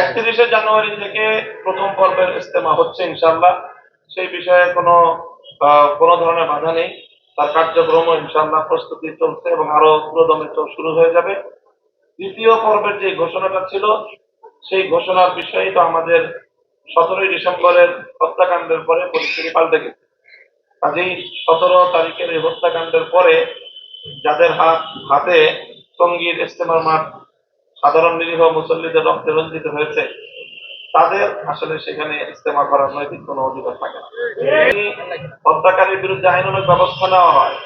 একত্রিশে জানুয়ারি থেকে প্রথম পর্বের ইস্তেমা হচ্ছে ইনশাল্লাহ সেই বিষয়ে কোনো কোনো ধরনের বাধা নেই। তার কার্যক্রম ইনশাল্লাহ প্রস্তুতি চলছে এবং আরও পুরোদমে শুরু হয়ে যাবে। দ্বিতীয় পর্বের যে ঘোষণাটা ছিল, সেই ঘোষণার বিষয়ে তো আমাদের সতেরোই ডিসেম্বরের হত্যাকাণ্ডের পরে পরিস্থিতি পাল্টে গেছে। কাজেই সতেরো তারিখের এই হত্যাকাণ্ডের পরে যাদের হাত, হাতে সংগীত ইস্তেমার মাঠ সাধারণ নিরীহ মুসল্লিদের রক্তে রঞ্জিত হয়েছে, তাদের আসলে সেখানে ইস্তেমা করার নৈতিক কোনো অধিকার থাকে না। হত্যাকারীর বিরুদ্ধে আইনানুগ ব্যবস্থা নেওয়া হয়,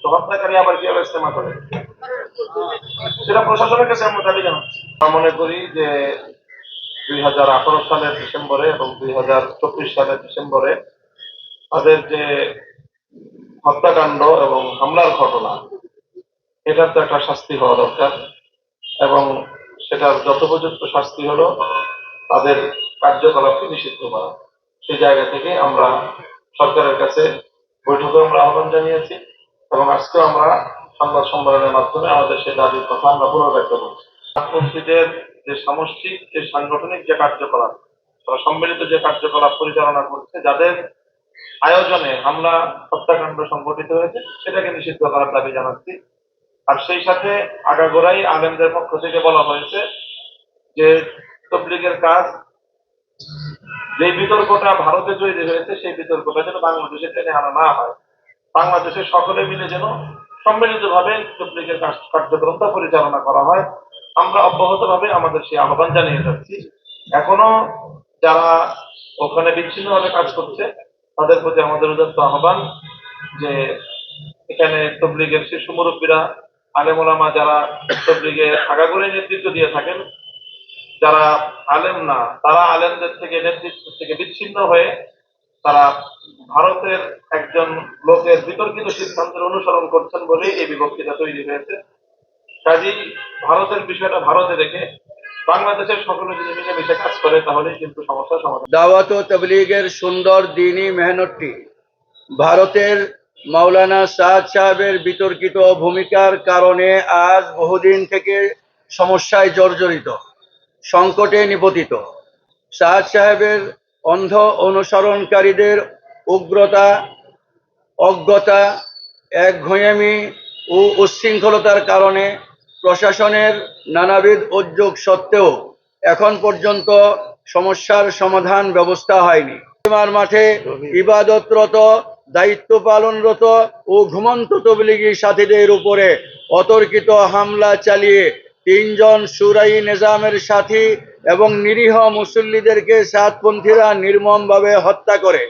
তো হত্যাকারী আবার কীভাবে ইস্তেমা করে? সেটা প্রশাসনের কাছে আমরা দাবি জানাচ্ছি। আমরা মনে করি যে দুই হাজার আঠারো সালের ডিসেম্বরে এবং দুই হাজার চব্বিশ সালের ডিসেম্বরে তাদের যে হত্যাকাণ্ড এবং হামলার ঘটনা, এটার তো একটা শাস্তি হওয়া দরকার এবং সেটার যথোপযুক্ত শাস্তি হলো তাদের কার্যকলাপকে নিষিদ্ধ করা। সেই জায়গা থেকে আমরা সরকারের কাছে বৈঠকে আমরা আহ্বান জানিয়েছি এবং আজকেও আমরা সংবাদ সম্মেলনের মাধ্যমে আমাদের সেই দাবির কথা আমরা পুনর্ব্যক্ত করছি। যে সামষ্টিক, যে সাংগঠনিক যে কার্যকলাপ, তারা সম্মিলিত যে কার্যকলাপ পরিচালনা করছে, যাদের আয়োজনে হামলা, হত্যাকাণ্ড সংঘটিত হয়েছে, সেটাকে নিষিদ্ধ করার দাবি জানাচ্ছি। আর সেই সাথে আগাগোড়াই আলেমদের পক্ষ থেকে বলা হয়েছে যে তবলিগের কাজ, যে বিতর্কটা ভারতে তৈরি হয়েছে, সেই বিতর্কটা যেন বাংলাদেশে টেনে আনা না হয়। বাংলাদেশের সকলে মিলে যেন সম্মিলিতভাবে তবলিগের কাজ- কার্যক্রমটা পরিচালনা করা হয়। আমরা অব্যাহতভাবে আমাদের সেই আহ্বান জানিয়ে যাচ্ছি। এখনও যারা ওখানে বিচ্ছিন্নভাবে কাজ করছে, তাদের প্রতি আমাদের উদাত্ত আহ্বান যে এখানে তবলিগের শিশু মুরব্বীরা আলেমোলামা যারা তবলিগে আগাগোড়াই নেতৃত্ব দিয়ে থাকেন, যারা আলেম না, তারা আলেমদের থেকে নেতৃত্ব থেকে বিচ্ছিন্ন হয়ে তারা ভারতের একজন লোকের বিতর্কিত সিদ্ধান্তের অনুসরণ করছেন বলেই এই বিভক্তিটা তৈরি হয়েছে। কাজেই ভারতের বিষয়টা ভারতে রেখে বাংলাদেশের সকলে যদি মিলেমিশে কাজ করে, তাহলেই কিন্তু সমস্যার সমাধান। দাওয়াত তবলিগের সুন্দর দিনই মেহনতটি। ভারতের মাওলানা সাদ সাহেবের বিতর্কিত ভূমিকার কারণে আজ বহুদিন থেকে সমস্যায় জর্জরিত সংকটে নিপতিত। সাদ সাহেবের অন্ধ অনুসরণকারীদের উগ্রতা অজ্ঞতা একঘয়ামি ও উচ্ছৃঙ্খলতার কারণে প্রশাসনের নানাবিধ উদ্যোগ সত্ত্বেও এখন পর্যন্ত সমস্যার সমাধান ব্যবস্থা হয়নি। মাঠে ইবাদতরত দায়িত্ব পালনরত ও ঘুমন্ত তবলিগি সাথীদের উপরে অতর্কিত হামলা চালিয়ে তিনজন সুরাই নিজামের সাথী এবং নিরীহ মুসল্লিদেরকে সাতপন্থীরা নির্মমভাবে হত্যা করে,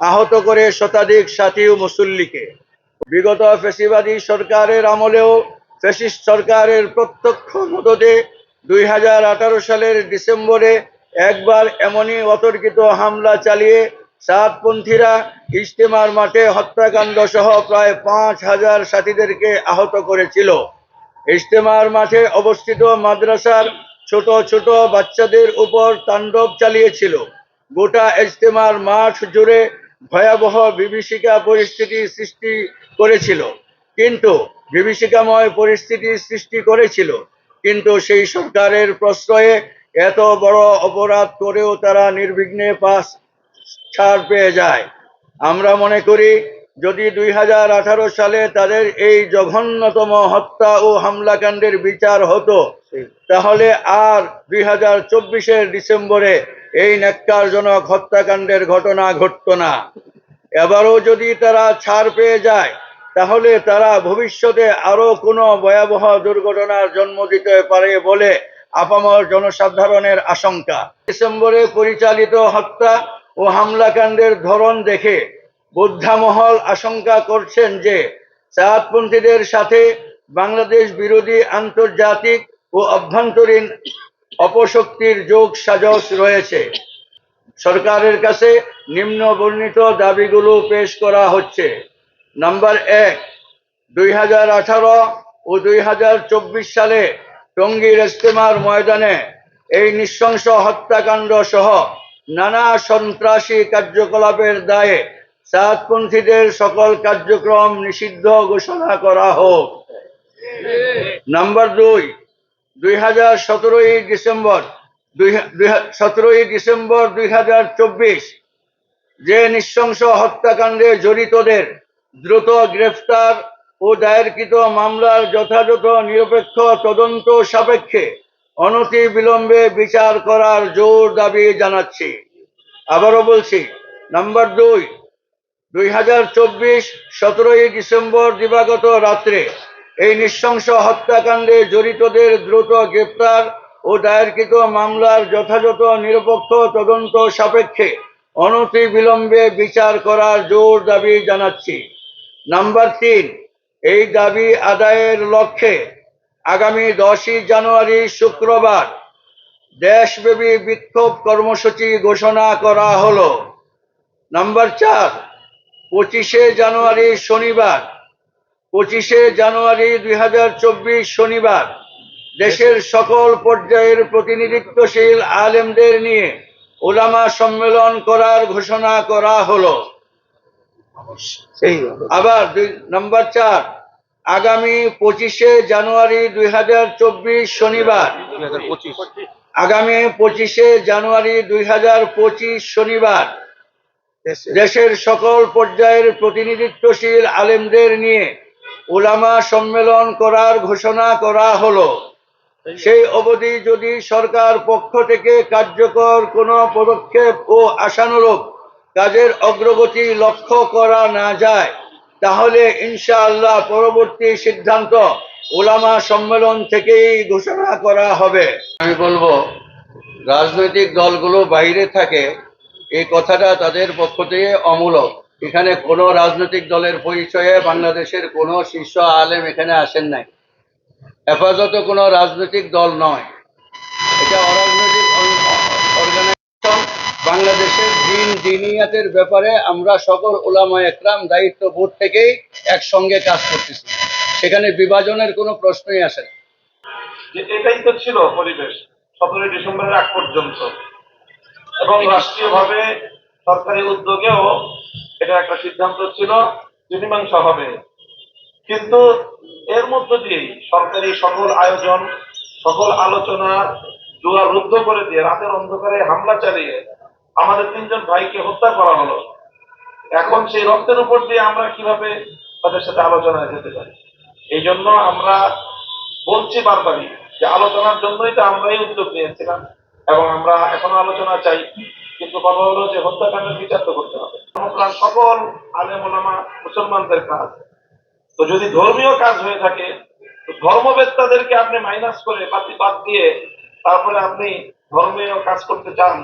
আহত করে শতাধিক সাথী ও মুসল্লিকে। বিগত ফেসিবাদী সরকারের আমলেও ফেসিস্ট সরকারের প্রত্যক্ষ মদতে দুই হাজার আঠারো সালের ডিসেম্বরে একবার এমনই অতর্কিত হামলা চালিয়ে সাতপন্থীরা ইজতেমার মাঠে হত্যাকাণ্ড সহ প্রায় পাঁচ হাজার সাথীদেরকে আহত করেছিল। ইজতেমার মাঠে অবস্থিত মাদ্রাসার ছোট ছোট বাচ্চাদের উপর তাণ্ডব চালিয়েছিল। গোটা ইজতেমার মাঠ জুড়ে ভয়াবহ বিভীষিকা পরিস্থিতি সৃষ্টি করেছিল। কিন্তু বিভীষিকাময় পরিস্থিতি সৃষ্টি করেছিল। কিন্তু সেই সরকারের প্রশ্রয়ে এত বড় অপরাধ করেও তারা নির্বিঘ্নে পাস ছাড় পেয়ে যায়। আমরা মনে করি যদি দুই হাজার আঠারো সালে তাদের এই জঘন্যতম হত্যা ও হামলাকাণ্ডের বিচার হতো তাহলে আর দুই হাজার চব্বিশের ডিসেম্বরে এই ন্যাক্কারজনক হত্যাকাণ্ডের ঘটনা ঘটতো না। এবারও যদি তারা ছাড় পেয়ে যায় তাহলে তারা ভবিষ্যতে আরও কোনো ভয়াবহ দুর্ঘটনার জন্ম দিতে পারে বলে আপামর জনসাধারণের আশঙ্কা। ডিসেম্বরে পরিচালিত হত্যা ও হামলাকাণ্ডের ধরন দেখে বুদ্ধামহল আশঙ্কা করছেন যে চাঁদপন্থীদের সাথে বাংলাদেশ বিরোধী আন্তর্জাতিক ও অভ্যন্তরীণ অপশক্তির যোগ সাজস রয়েছে। সরকারের কাছে নিম্ন বর্ণিত দাবিগুলো পেশ করা হচ্ছে। নাম্বার এক, দুই ও দুই হাজার চব্বিশ সালে টঙ্গীর ইস্তেমার ময়দানে এই নৃশংস হত্যাকাণ্ড সহ নানা সন্ত্রাসী কার্যকলাপের দায়ে সাতপন্থীদের সকল কার্যক্রম নিষিদ্ধ ঘোষণা করা হোক। নাম্বার দুই দুই হাজার সতেরোই ডিসেম্বর সতেরোই ডিসেম্বর দুই হাজার চব্বিশ, যে নৃশংস হত্যাকাণ্ডে জড়িতদের দ্রুত গ্রেফতার ও দায়েরকৃত মামলার যথাযথ নিরপেক্ষ তদন্ত সাপেক্ষে অনতি বিলম্বে বিচার করার জোর দাবি জানাচ্ছি। আবারও বলছি, নাম্বার দুই দুই হাজার চব্বিশ সতেরোই ডিসেম্বর দিবাগত রাত্রে এই নৃশংস হত্যাকাণ্ডে জড়িতদের দ্রুত গ্রেপ্তার ও দায়েরকৃত মামলার যথাযথ নিরপেক্ষ তদন্ত সাপেক্ষে অনতি বিলম্বে বিচার করার জোর দাবি জানাচ্ছি। নাম্বার তিন, এই দাবি আদায়ের লক্ষ্যে আগামী দশই জানুয়ারি শুক্রবার দেশব্যাপী বিক্ষোভ কর্মসূচি ঘোষণা করা হলো। নাম্বার চার পঁচিশে জানুয়ারি শনিবার পঁচিশে জানুয়ারি দুই হাজার চব্বিশ শনিবার দেশের সকল পর্যায়ের প্রতিনিধিত্বশীল আলেমদের নিয়ে ওলামা সম্মেলন করার ঘোষণা করা হলো। আবার দুই নাম্বার চার আগামী পঁচিশে জানুয়ারি দুই হাজার চব্বিশ শনিবার। আগামী পঁচিশে জানুয়ারি দুই হাজার পঁচিশ শনিবার। দেশের সকল পর্যায়ের প্রতিনিধিত্বশীল আলেমদের নিয়ে ওলামা সম্মেলন করার ঘোষণা করা হলো। সেই অবধি যদি সরকার পক্ষ থেকে কার্যকর কোনো পদক্ষেপ ও আশানুরূপ কাজের অগ্রগতি লক্ষ্য করা না যায় তাহলে ইনশাআল্লাহ পরবর্তী সিদ্ধান্ত ওলামা সম্মেলন থেকেই ঘোষণা করা হবে। আমি বলব, রাজনৈতিক দলগুলো বাইরে থাকে, এই কথাটা তাদের পক্ষ থেকে অমূলক। এখানে কোনো রাজনৈতিক দলের পরিচয়ে বাংলাদেশের কোনো শীর্ষ আলেম এখানে আসেন নাই। হেফাজত কোনো রাজনৈতিক দল নয়। বাংলাদেশের দিন দিনিয়াতের ব্যাপারে আমরা সকল ওলামা একরাম দায়িত্ব বোধ থেকেই একসঙ্গে কাজ করতেছি। সেখানে বিভাজনের কোনো প্রশ্নই আসে না। যে এটাই তো ছিল পরিবেশ সতেরোই ডিসেম্বরের আগ পর্যন্ত। এবং রাষ্ট্রীয়ভাবে সরকারি উদ্যোগেও এটা একটা সিদ্ধান্ত ছিল যে মীমাংসা হবে। কিন্তু এর মধ্য দিয়েই সরকারি সকল আয়োজন সকল আলোচনা জোয়ার রুদ্ধ করে দিয়ে রাতের অন্ধকারে হামলা চালিয়ে আমাদের তিনজন ভাইকে হত্যা করা হলো। এখন সেই রক্তের উপর দিয়ে আমরা কীভাবে তাদের সাথে আলোচনায় যেতে পারি? এই জন্য আমরা বলছি বারবারই যে আলোচনার জন্যই তো আমরাই উদ্যোগ নিয়েছিলাম এবং আমরা এখনও আলোচনা চাই, কিন্তু কথা হলো যে হত্যাকাণ্ডের বিচার তো করতে হবে। সকল আলেম ওলামা মুসলমানদের কাজ। তো যদি ধর্মীয় কাজ হয়ে থাকে ধর্মবেত্তাদেরকে আপনি মাইনাস করে বাদ দিয়ে তারপরে আপনি ধর্মীয় কাজ করতে চান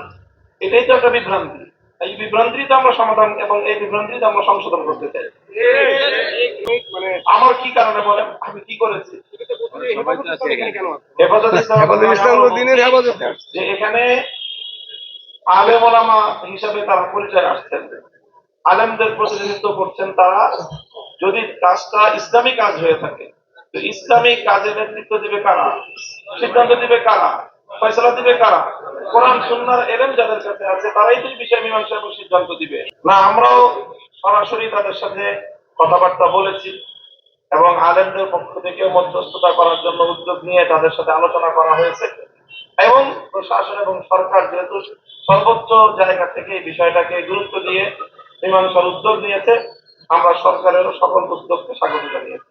এটাই তো একটা বিভ্রান্তি। এই বিভ্রান্তি তো আমরা সমাধান এবং এই বিভ্রান্তি তো আমরা সংশোধন করতে চাই। মানে আমার কি কারণে বলেন? আমি কি করেছি। যে এখানে আলেম ওলামা হিসাবে তারা পরিচয় আসছেন। আলেমদের প্রতিনিধিত্ব করছেন তারা। যদি কাজটা ইসলামী কাজ হয়ে থাকে তো ইসলামী কাজে নেতৃত্ব দিবে কারা? সিদ্ধান্ত দিবে কারা? ফয়সলা দিবে কারা? কোরআন, সুন্নার এলেম যাদের কাছে আছে, তারাই এই বিষয় মীমাংসা এবং সিদ্ধান্ত দিবে। না, আমরাও সরাসরি তাদের সাথে কথাবার্তা বলেছি এবং আলেমদের পক্ষ থেকে মধ্যস্থতা করার জন্য উদ্যোগ নিয়ে তাদের সাথে আলোচনা করা হয়েছে। এবং প্রশাসন এবং সরকার যেহেতু সর্বোচ্চ জায়গা থেকে এই বিষয়টাকে গুরুত্ব দিয়ে মীমাংসার উদ্যোগ নিয়েছে, আমরা সরকারেরও সকল উদ্যোগকে স্বাগত জানিয়েছি।